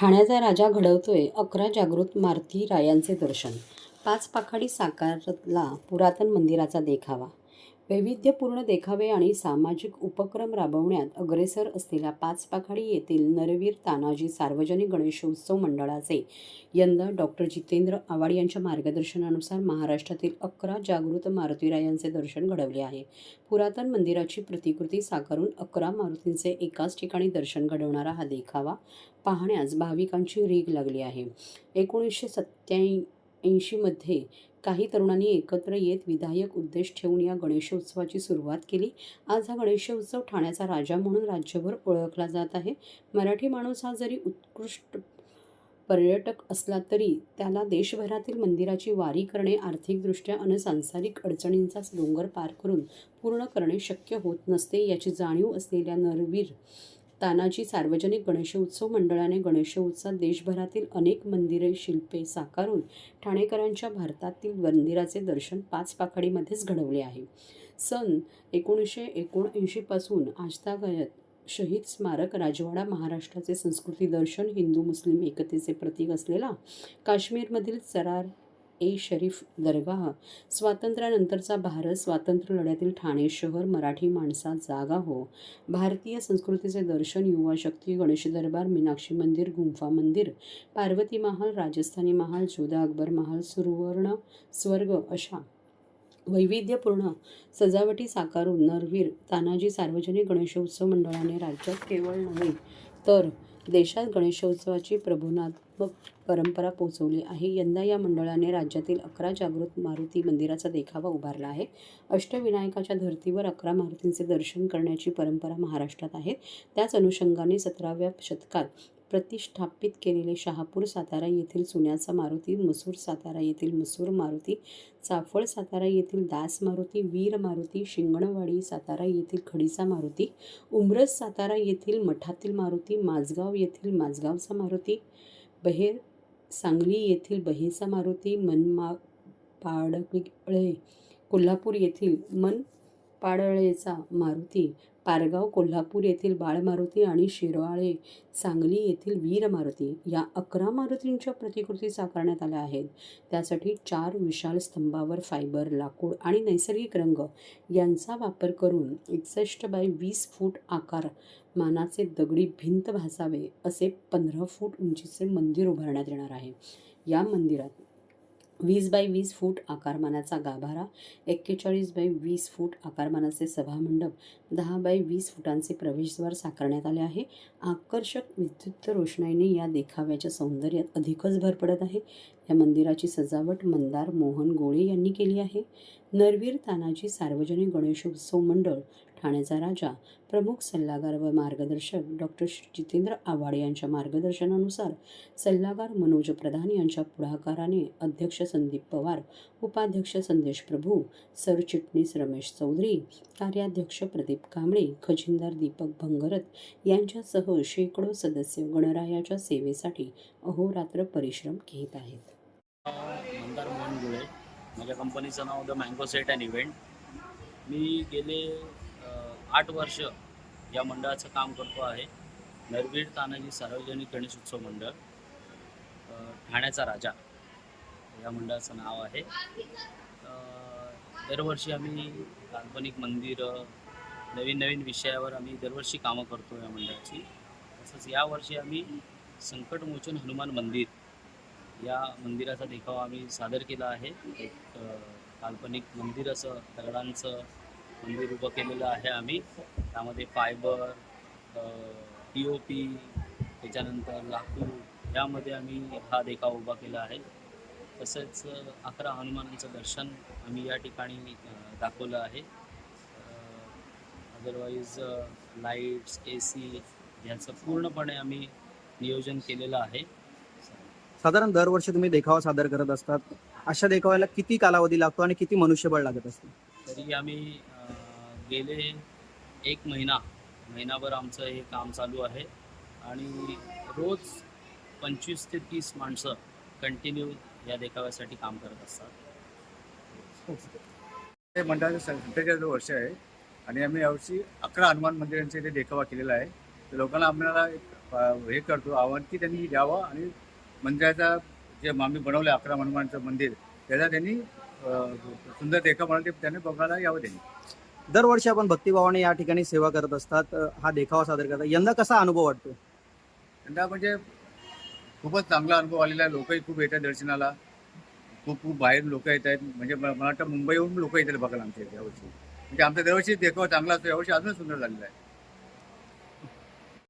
ठाण्याचा राजा घडवतोय अकरा जागृत मारुती रायांचे दर्शन. पाच पाखाडी साकारला पुरातन मंदिराचा देखावा. वैविध्यपूर्ण देखावे आणि सामाजिक उपक्रम राबवण्यात अग्रेसर असलेल्या पाच पाखाडी येथील नरवीर तानाजी सार्वजनिक गणेशोत्सव मंडळाचे यंदा डॉक्टर जितेंद्र आवाड यांच्या मार्गदर्शनानुसार महाराष्ट्रातील अकरा जागृत मारुतीरायांचे दर्शन घडवले आहे. पुरातन मंदिराची प्रतिकृती साकारून अकरा मारुतींचे एकाच ठिकाणी दर्शन घडवणारा हा देखावा पाहण्यास भाविकांची रीग लागली आहे. एकोणीसशे ऐंशीमध्ये काही तरुणांनी एकत्र येत विधायक उद्देश ठेवून या गणेशोत्सवाची सुरुवात केली. आज हा गणेशोत्सव ठाण्याचा राजा म्हणून राज्यभर ओळखला जात आहे. मराठी माणूस हा जरी उत्कृष्ट पर्यटक असला तरी त्याला देशभरातील मंदिराची वारी करणे आर्थिकदृष्ट्या आणि सांसारिक अडचणींचा डोंगर पार करून पूर्ण करणे शक्य होत नसते याची जाणीव असलेल्या नरवीर तानाजी सार्वजनिक गणेशोत्सव मंडळाने गणेशोत्सवात देशभरातील अनेक मंदिरे शिल्पे साकारून ठाणेकरांच्या भारतातील मंदिराचे दर्शन पाच पाखाडीमध्येच घडवले आहे. सन एकोणीसशे एकोणऐंशीपासून आजतागायत शहीद स्मारक राजवाडा महाराष्ट्राचे संस्कृती दर्शन हिंदू मुस्लिम एकतेचे प्रतीक असलेला काश्मीरमधील सरार ए शरीफ दरगाह. स्वातंत्र्यानंतरचा भारत स्वातंत्र्य लढ्यातील ठाणे शहर मराठी माणसा जागा हो. भारतीय संस्कृतीचे दर्शन युवा शक्ती गणेश दरबार मीनाक्षी मंदिर गुंफा मंदिर पार्वती महाल राजस्थानी महाल जोधा अकबर महाल सुवर्ण स्वर्ग अशा वैविध्यपूर्ण सजावटी साकारून नरवीर तानाजी सार्वजनिक गणेशोत्सव मंडळाने राज्यात केवळ नव्हे तर देशात गणेशोत्सवाची प्रभुनात्मक परंपरा पोचवली आहे. यंदा या मंडळाने राज्यातील अकरा जागृत मारुती मंदिराचा देखावा उभारला आहे. अष्टविनायकाच्या धर्तीवर अकरा मारुतींचे दर्शन करण्याची परंपरा महाराष्ट्रात आहे. त्याच अनुषंगाने सतराव्या शतकात प्रतिष्ठापित केलेले शहापूर सातारा येथील सुन्याचा मारुती मसूर सातारा येथील मसूर मारुती चाफळ सातारा येथील दास मारुती वीर मारुती शिंगणवाडी सातारा येथील खडीचा मारुती उमरस सातारा येथील मठातील मारुती माझगाव येथील माझगावचा मारुती बहेर सांगली येथील बहेचा मारुती मनमा पाडळे कोल्हापूर येथील मन पाडळेचा मारुती पारगाव कोल्हापूर येथील बाळमारुती आणि शिरवाळे सांगली येथील वीर मारुती या अकरा मारुतींच्या प्रतिकृती साकारण्यात आल्या आहेत. त्यासाठी चार विशाल स्तंभावर फायबर लाकूड आणि नैसर्गिक रंग यांचा वापर करून एकसष्ट बाय वीस फूट आकार मानाचे दगडी भिंत भासावे असे पंधरा फूट उंचीचे मंदिर उभारण्यात येणार आहे. या मंदिरात वीस बाय वीस फूट आकारमानाचा गाभारा एक्केचाळीस बाय वीस फूट आकारमानाचे सभामंडप दहा बाय वीस फुटांचे प्रवेशद्वार साकारण्यात आले आहे. आकर्षक विद्युत रोषणाईने या देखाव्याच्या सौंदर्यात अधिकच भर पडत आहे. या मंदिराची सजावट मंदार मोहन गोळे यांनी केली आहे. नरवीर तानाजी सार्वजनिक गणेशोत्सव मंडळ ठाण्याचा राजा प्रमुख सल्लागार व मार्गदर्शक डॉक्टर जितेंद्र आव्हाड यांच्या मार्गदर्शनानुसार सल्लागार मनोज प्रधान यांच्या पुढाकाराने अध्यक्ष संदीप पवार उपाध्यक्ष संदेश प्रभू सरचिटणीस रमेश चौधरी कार्याध्यक्ष प्रदीप कांबळे खजिनदार दीपक भंगरत यांच्यासह शेकडो सदस्य गणरायाच्या सेवेसाठी अहोरात्र परिश्रम घेत आहेत. माझ्या कंपनीचं नाव the mango set and event मी गेले आठ वर्ष या मंडळाचं काम करतो आहे. नरवीर तानाजी सार्वजनिक गणेश उत्सव मंडळ ठाण्याचा राजा या मंडळाचं नाव आहे. दरवर्षी आम्ही काल्पनिक मंदिरं नवीन नवीन विषयावर आम्ही दरवर्षी कामं करतो या मंडळाची. तसंच यावर्षी आम्ही संकटमोचन हनुमान मंदिर या मंदिराचा देखावा आम्ही सादर केला आहे. एक काल्पनिक मंदिर असं दगडांचं मंदिर उभं केलेलं आहे आम्ही. त्यामध्ये फायबर पी ओ पी त्याच्यानंतर लाकूड यामध्ये आम्ही हा देखावा उभा केला आहे. तसेच अकरा हनुमानांचं दर्शन आम्ही या ठिकाणी दाखवलं आहे. अदरवाईज लाईट्स ए सी ह्याचं पूर्णपणे आम्ही नियोजन केलेलं आहे. साधारण दरवर्षी तुम्ही देखावा सादर करत असतात. अशा देखाव्याला किती कालावधी लागतो आणि किती मनुष्यबळ लागत असते? तरी आम्ही गेले एक महिना महिनाभर आमचं हे काम चालू आहे. आणि रोज पंचवीस ते तीस माणसं कंटिन्यू या देखाव्यासाठी काम करत असतात. हे मंडळाचं सत्तेचाळीस वर्ष आहे. आणि आम्ही यावर्षी अकरा हनुमान मंदिरांचे इथे देखावा केलेला आहे. तर लोकांना आम्हाला एक हे करतो आव्हान की त्यांनी द्यावं आणि मंदिराचा जे आम्ही बनवलं अकरा हनुमानचं मंदिर त्याचा त्यांनी सुंदर देखा म्हणून ते त्यांनी बघायला यावं त्यांनी. दरवर्षी आपण भक्तिभावाने या ठिकाणी सेवा करत असतात. हा देखावा सादर करतात. यंदा कसा अनुभव वाटतो यंदा म्हणजे खूपच चांगला अनुभव आलेला आहे. लोकही खूप येतात दर्शनाला. खूप खूप बाहेर लोक येत आहेत. म्हणजे मला वाटतं मुंबईहून लोक येतात बघायला आमच्या यावर्षी. म्हणजे आमचा दरवर्षी देखावा चांगला असतो. यावर्षी अजून सुंदर झालेला आहे.